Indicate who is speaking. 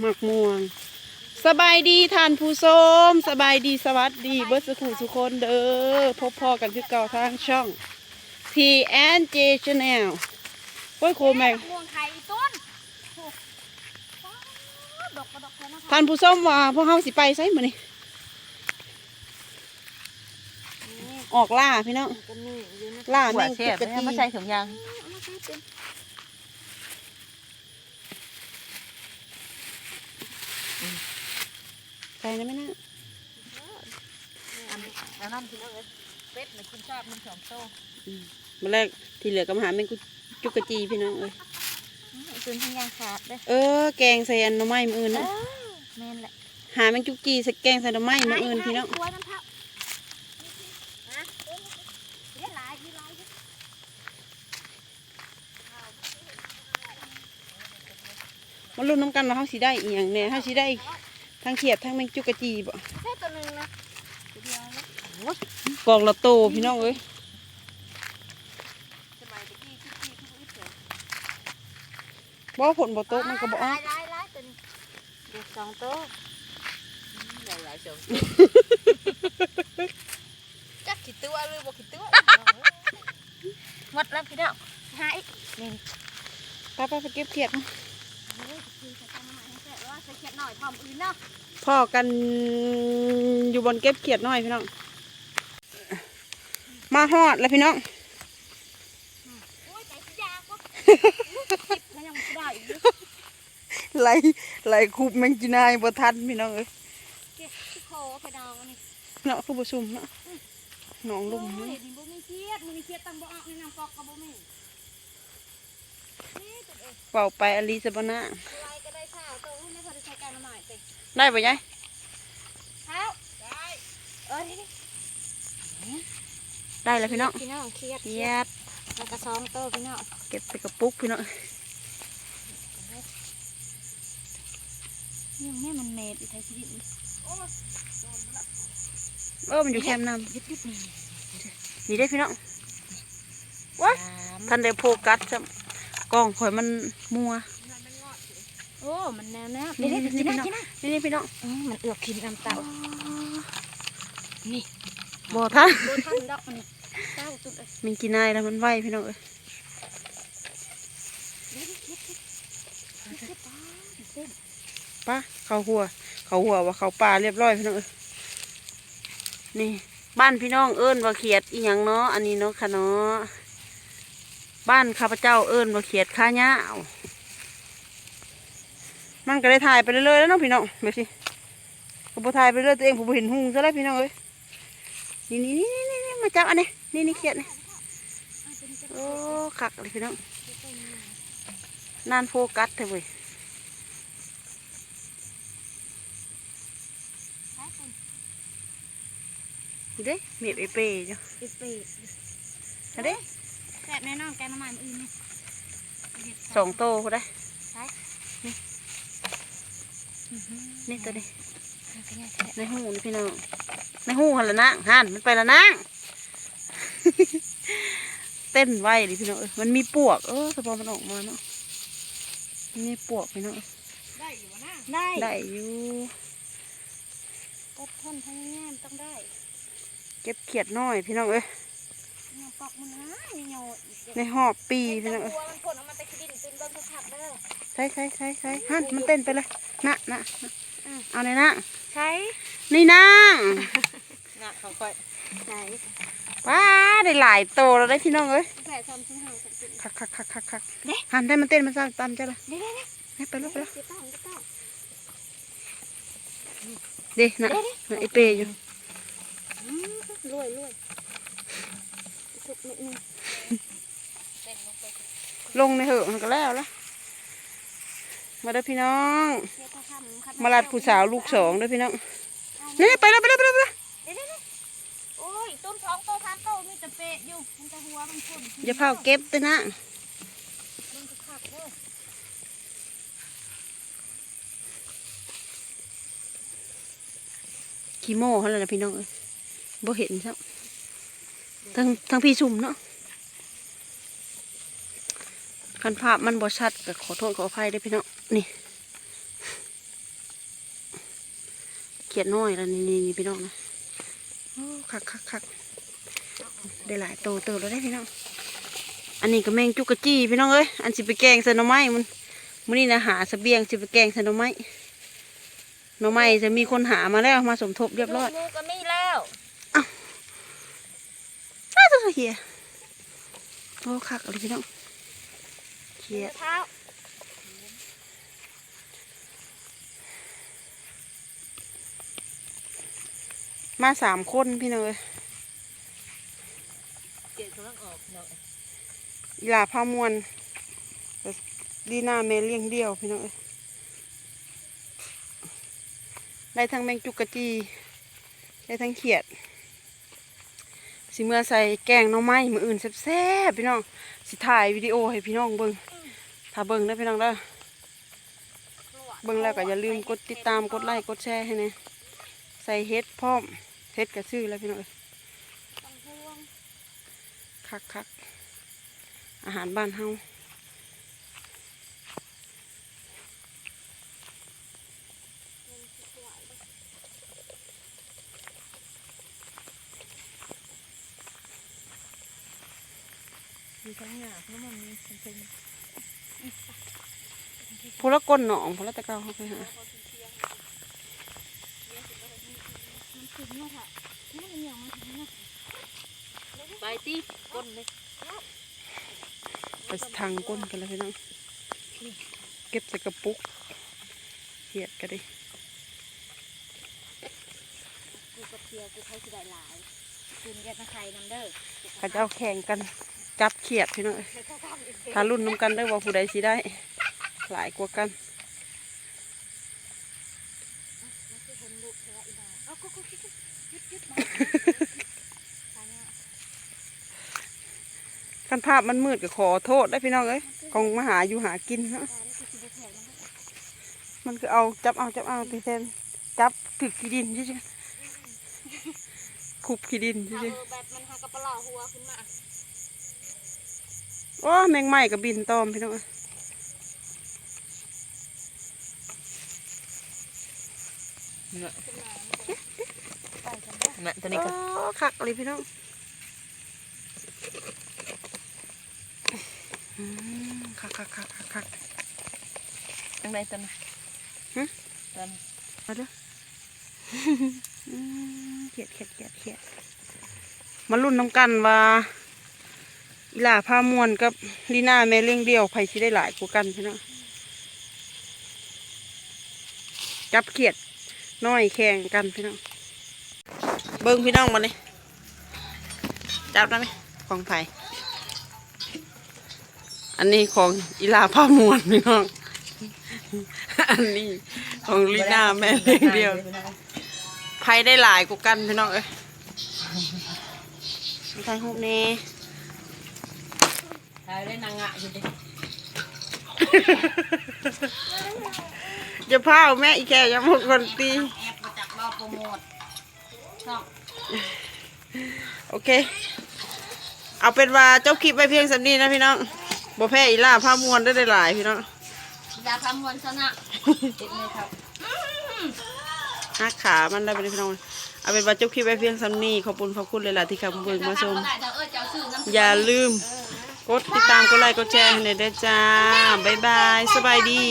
Speaker 1: หมักม่วง สบายดีท่านผู้ชมสบายดีสวัสดีเบิร์สุขุทุกคนเด้อพบพอกันคือเก่าทางช่อง T N J Channel โอ้ยโคแม่ง
Speaker 2: ม่วงไข่ต้นโอ้ดอกกระดอกแล้วนะคะ
Speaker 1: ท่านผู้ชมว่าพวกเฮาสิไปไสมื้อนี้ออกล่าพี่น้อง
Speaker 2: ก็มีอยู่นะ
Speaker 1: ล่า
Speaker 3: หั
Speaker 1: แม่
Speaker 3: ว
Speaker 1: ง
Speaker 3: เสี
Speaker 1: จุ
Speaker 3: ย
Speaker 1: ก
Speaker 3: บ
Speaker 1: กะ
Speaker 3: เนี่ย
Speaker 1: จี
Speaker 3: มาใส่ถุงยาง
Speaker 2: เอามาใส่เป็น
Speaker 1: ใส่ได้ไหมนะ
Speaker 3: อันอันนั้นพี่น้องเอ้ยเป็ดน่ะกินชาบมันสองโต
Speaker 1: มาแรกที่เหลือก็มาหาแม่งกุจุกกะจีพี่น้องเอ้ย
Speaker 2: จนทั้งยางขาดเลย
Speaker 1: เออ แกงใส่อันหน่อไม้มื้ออื่นนะ
Speaker 2: แม่นแหละ
Speaker 1: หาแม่งจุกจีใส่แกงใส่หน่อไม้มื้ออื่นพี่น้อง
Speaker 2: กล้วยน้ำเผาฮะเลี้ยงหลายมีหลายอยู่
Speaker 1: มาลุ้นน้ำกันว่าเฮาสิได้อีหยังแหน่เฮาสิได้ ทั้งเขียดทั้งแมงจุกกะจีบ่
Speaker 2: แค่ตัวหนึ่งนะตัวเดียวนะ
Speaker 1: กองละโตพี่น้องเอ้ย
Speaker 2: สมัยตะกี้ที่ที่ที่ที่เสือ
Speaker 1: บ่ผลบ่โตกมันก็บ่อ
Speaker 2: ห
Speaker 1: อ
Speaker 2: ลากยหลายหลายตัวนี้เด็กสองตัว
Speaker 3: ใหญ่หลายสอง
Speaker 2: จักขีดตัวหรือบ่ขีดตัวหมดแล้วพี่น้องหายนี่
Speaker 1: ไปไปไปเก็บเขียดมา
Speaker 2: เฮ้ยคือใส่ตามมาให้แซ่บว่าใส่เขียดหน่อยพร้อมอื่นเนาะ
Speaker 1: พ่อกันอยู่บนเก็บเขียดน้อยพี่น้อง มาฮอดแล้วพี่น้อง
Speaker 2: โอ้ยใจสิยากวะมันยังไม่ได้อีกอยู่
Speaker 1: ไหลไหลคูบแมงจีนายบ่ทันพี่น้องเอ้ย
Speaker 2: เก็บที่คอไปดองอันนี้
Speaker 1: เนาะคือบ่ซุ่มเนาะหนองลุ่ม
Speaker 2: โอ้
Speaker 1: เนาะ
Speaker 2: ยนี่บ่มีเครียดมันมีเครียดตั้งบ่ออกในน้ำปอกก็บ่มีนี่ตัว เอง
Speaker 1: เป่าไปอลีซะบ่นะ
Speaker 2: อะไรก็ได้ข้าวโตให้ไม่พอได้ใช้การมาหน่อยสิ
Speaker 1: ได้บ่ยาย
Speaker 2: ข้าวได้เออนี่
Speaker 1: ได้แล้วพี่น้อง
Speaker 2: พี่น้องเครียด
Speaker 1: เขียด
Speaker 2: แล้วก็ซ้อมโตพี่น้อง
Speaker 1: เก็บใส่กระปุกพี่น้อง
Speaker 2: ยังแม่มันเมดอีไทยชีวิตนี่
Speaker 1: เออมันอยู่แคมป์น้ำ
Speaker 2: ยึดยึดนี่
Speaker 1: นี่ได้พี่น้องว้าทันได้โฟกัสจ้ะ กล้องข่อยมันมัว
Speaker 2: โอ้ มันแนวแนว
Speaker 1: นี่
Speaker 2: นี่
Speaker 1: นี่
Speaker 2: นี่
Speaker 1: นี่
Speaker 2: นี่
Speaker 1: พี่น้อง
Speaker 2: นี่
Speaker 1: นี่นี่พี่น้อง
Speaker 2: มันเอือกกินน้ำเต่านี่
Speaker 1: บ่ทัน
Speaker 2: โดนทันดอกมันนี่เต้าจุดเลย
Speaker 1: แมงจีนายแล้วมันไหวพี่น้องเอ้ย
Speaker 2: เดี๋ยวเดี๋ยวเดี๋ยวเดี๋ยวเดี๋ยวป้าเส้น
Speaker 1: ป้าเขาหัว เขาหัวว่าเขาป่าเรียบร้อยพี่น้องเอ้ยนี่ บ้านพี่น้องเอิ้นว่าเขียดอีหยังเนาะอันนี้เนาะค่ะเนาะ บ้านข้าพเจ้าเอิ้นว่าเขียดข้าหญ้าวมันก็ได้ถ่ายไปเรื่อยๆแล้วเนาะพี่น้องแบบสิก็บ่ถ่ายไปเรื่อยตัวเองผมบ่เห็นหุงซะแล้วพี่น้องเอ้ยนี่นี่นี่นี่นี่มาจับอันนี้นี่นี่เขียดนี่โอ้คักเลยพี่น้องนานโฟกัสเถอะเว้ยนี่เด้เมียบเอเป้จ้ะ
Speaker 2: ปิดปีก
Speaker 1: อันเด้
Speaker 2: แซ่บแน่นอนแกงน้ำมันอื่นนี่
Speaker 1: สองโตก็ได้
Speaker 2: ใช่
Speaker 1: นี่ตัวนี้
Speaker 2: มันก็เนี่ยแซ่บ
Speaker 1: ในหูนี่พี่น้องในหูหันละนางหันมันไปละนางเต้นไว้ดิพี่น้องเอ้ยมันมีปวก เออสปอมันออกมาเนาะมันมีปวกพี่น้อง
Speaker 2: ได้อยู่วะนะได้
Speaker 1: ได้อยู่
Speaker 2: อดทนพยายามต้องได้
Speaker 1: เก็บเขียดน้อยพี่น้องเอ้ย
Speaker 2: เนี่ย ปอกมันนะนี่โยอีกเด็ก
Speaker 1: ในหอบปี
Speaker 2: พี่น้อ
Speaker 1: ง
Speaker 2: เอ้
Speaker 1: เอ้ย
Speaker 2: มันผลออกมาแต่ขี้ดินตื่นเบิ่งสักพักเด้อ
Speaker 1: ใช่ใช่ใช่ใช่หันมันเต้นไปเลยนะนะนะเอาในนะ
Speaker 2: ใช่
Speaker 1: นี่นาง
Speaker 3: งะเขาค่อย
Speaker 2: ไหน
Speaker 1: ว้าได้หลายโตแล้วได้พี่น้องเอ้ย
Speaker 2: แผลซ้ำชิ้นห่างสักชิ้น
Speaker 1: คักคักคักคักคัก
Speaker 2: เด้
Speaker 1: หันได้มันเต้นมันสร้างตามเจ้าละ
Speaker 2: เด้เด้เด้
Speaker 1: ให้ไปแล้วไปแล้ว
Speaker 2: จะต้องจะต้อง
Speaker 1: เด็นะนะไอเปย์อยู่
Speaker 2: รวยรวย สุกนิดนึง
Speaker 3: เต้นลงไป
Speaker 1: ลงในเหอะมันก็แล้วละมาเด้อพี่น้อง
Speaker 2: เฮ็ดถ้าทำคัด
Speaker 1: มาลัดผู้สาวลูกสองเด้อพี่น้องนี่ไปแล้วไปแล้วไปแล้วไปแล้ว
Speaker 2: เด้เด้เด้โอ้ยต้นสองโตสามโตมีแต่เปะอยู่มันจะหัวมันพุ่น
Speaker 1: อย่าเผาเก็บเด้อนะ
Speaker 2: มันจะขักเด้อ
Speaker 1: ขี้โม่เขาเลยนะพี่น้องเอ้ยบ่เห็นซะ ทั้งทั้งพี่สุ่มเนาะคันภาพมันบ่ชัดก็ขอโทษขออภัยเด้พี่น้องนี่ เขียดน้อยแล้วนี่นี่นพี่น้องนะโอ้คักคักคักได้หลายโตเติบแล้วได้พี่น้อง อันนี้ก็แมงจุกกะจี้พี่น้องเอ้ย อันสิไปแกงใส่หน่อไม้มันมื้อนี้นะหาเสบียงสิไปแกงใส่หน่อไม้หน่อไม้จะมีคนหามาแล้วมาสมทบเรียบร้อย
Speaker 2: กก็มีแล้ว
Speaker 1: อ้าวตัว เฮียโอ้คักอะไรพี่น้องเขีย
Speaker 2: เท้า
Speaker 1: มาสามคนพี่น้องเอ้ย
Speaker 3: เกล็ดกำลังออกเนาะ
Speaker 1: อีหลาพามวนดีหน้าเมเลี้ยงเดียวพี่น้องเอ้ยได้ทั้งแมงจุกกะจีได้ทั้งเขียด สิเมื่อใส่แกงน้องไม้มืออื่นแซ่บๆพี่น้องสิถ่ายวิดีโอให้พี่น้องเบิ้งถ้าเบิ้งได้พี่น้องได้เบิ้งแล้วก็อย่าลืมกดติดตามกดไลค์กดแชร์ให้น่ใส่เฮ็ดพร้อมเฮ็ดกระซื้อแล้วพี่น้องเอ้ยคักคักๆอาหารบ้านเฮา
Speaker 3: ทั้งหยาบแล้วมันมีเป็น
Speaker 1: พูละก้นหนองพูละตะเกาเขาไปหา
Speaker 3: ไปตีก้นเลย
Speaker 1: ไปทางก้นกันแล้วพี่น้องเก็บใส่กระปุกเหียดกันดิ
Speaker 2: กูกับเทียวกูใช้สิได้หลายกินแยกมาใส่น้ำเด้อ
Speaker 1: เขาจะเอาแข่งกัน จับเขียดพี่น้องเอ้ยถ้ารุ่นน้ำกันได้ว่าผู้ใดสิได้ หลายกว่ากัน
Speaker 2: เอากูกูกูยึดยึด
Speaker 1: กันภาพมันมืดก็ขอโทษได้พี่น้องเอ้ยกองมาหาอยู่หากินเนาะมันคือเอาจับเอาจับเอาไปแทนจับถึกขี้ดินใช่ไหมคุบขี้ดินใช่ไหม
Speaker 2: แบบมันหากระปลาหัวขึ้นมา
Speaker 1: โอ้แมงไหม้กับบินตอมพี่น้องเอ้ย
Speaker 3: เนาะน่ะตัวนี้ก็
Speaker 1: โอ้คักเลยพี่น้องอืมคักคักคักคักคัก
Speaker 3: ตั้งในตัวนี้
Speaker 1: หึ
Speaker 3: ตัวนี้
Speaker 1: มาดูอืมเขียดเขียดเขียดเขียดมาลุ้นน้ำกันว่า อีหลาพามวนกับลีน่าแม่เลี้ยงเดียวใครสิได้หลายกว่ากันพี่น้องจับเขียดน้อยแข่งกันพี่น้อง เบิ้งพี่น้องมาเลยจับได้ไหมของไผ่อันนี้ของอีลาพามวนพี่น้อง อันนี้ของลีน่าแม่เลี้ยงเดียวไพ่ได้หลายกูกันพี่น้องเอ้ยไทยฮุกนี่
Speaker 3: ตายได้นางงะอยู่ดิ
Speaker 1: จะพาเอาแม่อีแกยังหมดคนตี
Speaker 3: แอบมาจากรอบโปรโมทช่อง
Speaker 1: โอเค เอาเป็นว่าเจ้าคลิปไปเพียงสำนี้นะพี่น้องบ่แพ้อีล่าผ้ามวนได้ได้หลายพี่น้อง
Speaker 2: ยาทำมวลชนะ
Speaker 3: ติดเลยครับ
Speaker 1: หักขามันได้ไปเลยพี่น้องเอาเป็นว่าเจ้าคลิปไปเพียงสำนี้ขอบคุณขอบคุณเลยล่ะที่ขับเบิ่งมาชม
Speaker 2: ได้เจ้าเอ้ยเจ้าซื้อน้ำ
Speaker 1: อย่าลืม กดติดตามกดไลค์กดแชร์ให้หน่อยเด้อจ้า บ๊ายบาย สบายดี